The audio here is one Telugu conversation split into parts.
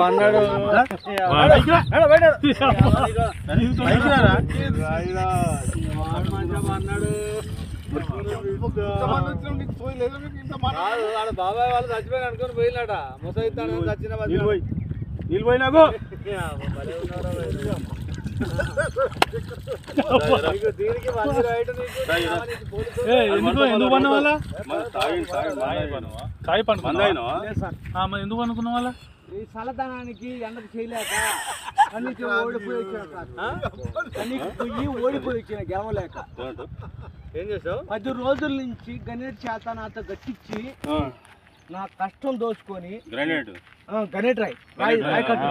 అన్నాడు బాబాయ్ వాళ్ళు చచ్చిపోయిన అనుకుని పోయినట ముసైతాను చచ్చిన నిలిపోయినాకో ఎందుకు? ఎందుకు పన్న వాళ్ళ కాయ పండు మరి ఎందుకు అనుకున్న వాళ్ళ ఈ చల్లదనానికి ఎండకు చేయలేక కన్నీకి ఓడిపోయి వచ్చిన పోయి ఓడిపోయి వచ్చిన గెలవలేక ఏం చేసావు పది రోజుల నుంచి గణేట్ చేత నాతో గట్టించి నా కష్టం దోచుకొని గ్రానైట్. ఆ, గణేట్ రాయ్. రాయ్. రాయ్ కట్టు.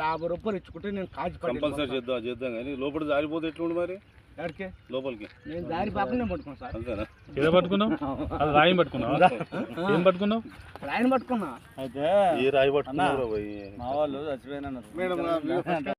యాభై రూపాయలు ఇచ్చుకుంటే నేను కాజీ కంపల్సరీ చేద్దాం చేద్దాం కానీ లోపల జారిపోతే ఎట్లుండి మరి? ఎక్కడికి లోపలికి. నేను దారి పాపనే పట్టుకున్నా సార్. అంతేనా? ఏదో పట్టుకున్నావు? అది పట్టుకున్నావు? ఏం పట్టుకున్నావు? ఆయన పట్టుకున్నా. అయితే ఏ రాయి మా వాళ్ళు చచ్చిపోయినా